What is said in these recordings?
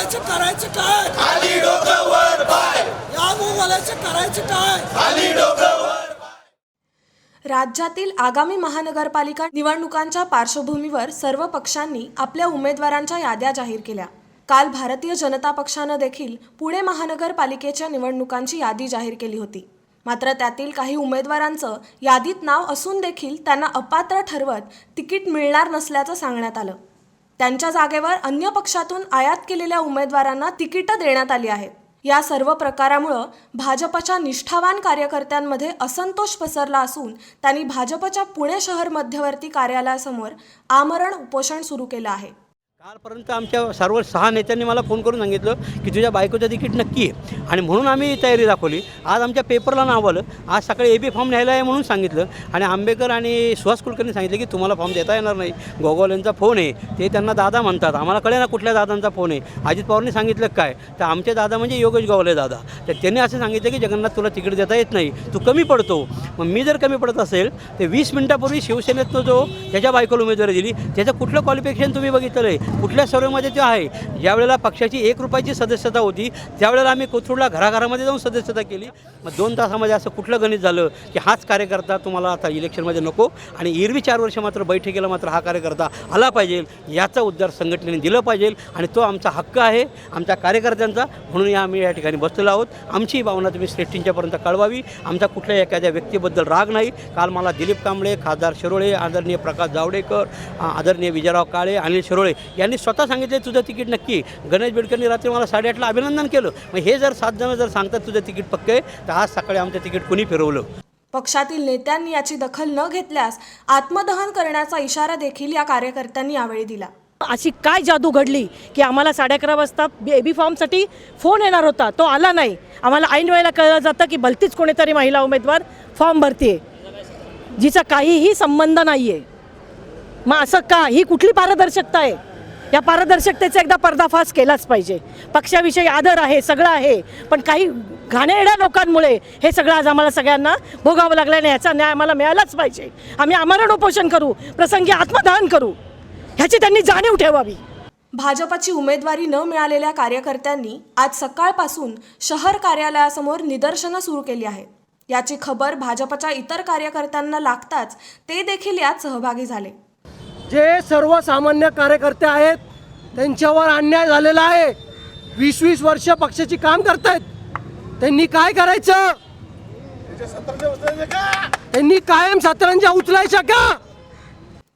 मोगलाचे करायचे काय? खाली डोकं वर पाय. या करायचे काय? खाली डोकं वर राज्यातील आगामी महानगरपालिका निवडणुकांच्या पार्श्वभूमीवर सर्व पक्षांनी आपल्या उमेदवारांच्या याद्या जाहीर केल्या. काल भारतीय जनता पक्षानं देखील पुणे महानगरपालिकेच्या निवडणुकांची यादी जाहीर केली होती. मात्र त्यातील काही उमेदवारांचं यादीत नाव असून देखील त्यांना अपात्र ठरवत तिकीट मिळणार नसल्याचं सांगण्यात आलं. त्यांच्या जागेवर अन्य पक्षातून आयात केलेल्या उमेदवारांना तिकीटं देण्यात आली आहेत. या सर्व प्रकारामुळं भाजपच्या निष्ठावान कार्यकर्त्यांमध्ये असंतोष पसरला असून त्यांनी भाजपच्या पुणे शहर मध्यवर्ती कार्यालयासमोर आमरण उपोषण सुरू केलं आहे. कालपर्यंत आमच्या सर्व सहा नेत्यांनी मला फोन करून सांगितलं की तुझ्या बायकोचं तिकीट नक्की आहे. आणि म्हणून आम्ही तयारी दाखवली. आज आमच्या पेपरला नाव आलं. आज सकाळी ए बी फॉर्म न्यायला आहे म्हणून सांगितलं. आणि आंबेकर आणि सुहास कुलकर्णी सांगितलं की तुम्हाला फॉर्म देता येणार नाही. गोगोलेंचा फोन आहे. ते त्यांना दादा म्हणतात. आम्हाला कळे ना कुठल्या दादांचा फोन आहे. अजित पवारने सांगितलं काय? तर आमचे दादा म्हणजे योगेश गोवले दादा. तर त्यांनी असं सांगितलं की जगन्नाथ तुला तिकीट देता येत नाही. तू कमी पडतो. मग मी जर कमी पडत असेल तर वीस मिनिटापूर्वी शिवसेनेतनं जो त्याच्या बायकोला उमेदवारी दिली त्याचं कुठलं क्वालिफिकेशन तुम्ही बघितलं आहे कुठल्या सर्वेमध्ये ते आहे? ज्यावेळेला पक्षाची एक रुपयाची सदस्यता होती त्यावेळेला आम्ही कोथरूडला घराघरामध्ये जाऊन सदस्यता केली. मग दोन तासामध्ये असं कुठलं गणित झालं की हाच कार्यकर्ता तुम्हाला आता इलेक्शनमध्ये नको आणि एरवी चार वर्ष मात्र बैठकीला मात्र हा कार्यकर्ता आला पाहिजे याचा उद्धार संघटनेने दिलं पाहिजे आणि तो आमचा हक्क आहे आमच्या कार्यकर्त्यांचा. म्हणून या आम्ही या ठिकाणी बसलेलो आहोत. आमची भावना तुम्ही श्रेष्ठींच्यापर्यंत कळवावी. आमचा कुठल्याही एखाद्या व्यक्तीबद्दल राग नाही. काल मला दिलीप कांबळे खासदार शिरोळे आदरणीय प्रकाश जावडेकर आदरणीय विजयराव काळे अनिल शिरोळे यांनी स्वतः सांगितले तुझं तिकीट नक्की. गणेश बिडकरनी रात्री मला साडेआठला अभिनंदन केलं. मग हे जर सात जण जर सांगतात तुझं तिकीट पक्क आहे तर आज सकाळी आमचं तिकीट कुणी फिरवलं? पक्षातील नेत्यांनी याची दखल न घेतल्यास आत्मदहन करण्याचा इशारा देखील या कार्यकर्त्यांनी यावेळी दिला. अशी काय जादू घडली की आम्हाला साडे अकरा वाजता बेबी फॉर्मसाठी फोन येणार होता? तो आला नाही. आम्हाला ऐन वेळेला कळलं जातं की भलतीच कोणीतरी महिला उमेदवार फॉर्म भरते जिचा काहीही संबंध नाही आहे मग असं का? ही कुठली पारदर्शकता आहे? या पारदर्शकतेचा एकदा पर्दाफाश केलाच पाहिजे. पक्षाविषयी आदर आहे सगळं आहे. पण काही घाणेरड्या लोकांमुळे हे सगळं आज आम्हाला सगळ्यांना भोगावं लागलं आणि ह्याचा न्याय आम्हाला मिळालाच पाहिजे. आम्ही आमरण उपोषण करू प्रसंगी आत्मदहन करू. ह्याची त्यांनी जाणीव ठेवावी. भाजपची उमेदवारी न मिळालेल्या कार्यकर्त्यांनी आज सकाळपासून शहर कार्यालयासमोर निदर्शनं सुरू केली आहेत. याची खबर भाजपच्या इतर कार्यकर्त्यांना लागताच ते देखील यात सहभागी झाले. जे सर्वसामान्य कार्यकर्ते आहेत त्यांच्यावर अन्याय झालेला आहे. वीस वीस वर्ष पक्षाची काम करतायत. त्यांनी काय करायचं? त्यांनी कायम सतरंजा उचलायच्या का?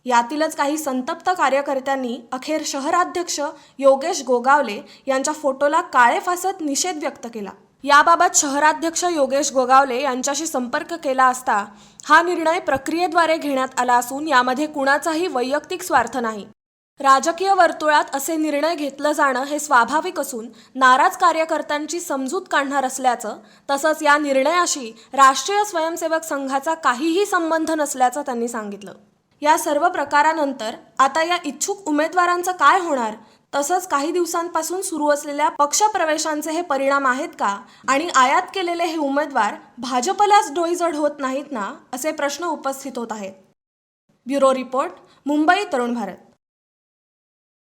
यातीलच काही संतप्त कार्यकर्त्यांनी अखेर शहराध्यक्ष योगेश गोगावले यांच्या फोटोला काळे फासत निषेध व्यक्त केला. याबाबत शहराध्यक्ष योगेश गोगावले यांच्याशी संपर्क केला असता हा निर्णय प्रक्रियेद्वारे घेण्यात आला असून यामध्ये कुणाचाही वैयक्तिक स्वार्थ नाही. राजकीय वर्तुळात असे निर्णय घेतलं जाणं हे स्वाभाविक असून नाराज कार्यकर्त्यांची समजूत काढणार असल्याचं तसंच या निर्णयाशी राष्ट्रीय स्वयंसेवक संघाचा काहीही संबंध नसल्याचं त्यांनी सांगितलं. या सर्व प्रकारानंतर आता या इच्छुक उमेदवारांचं काय होणार? तसंच काही दिवसांपासून सुरू असलेल्या पक्षप्रवेशांचे हे परिणाम आहेत का? आणि आयात केलेले हे उमेदवार भाजपलाच डोईजड होत नाहीत ना? असे प्रश्न उपस्थित होत आहेत. Bureau report Mumbai Tarun Bharat.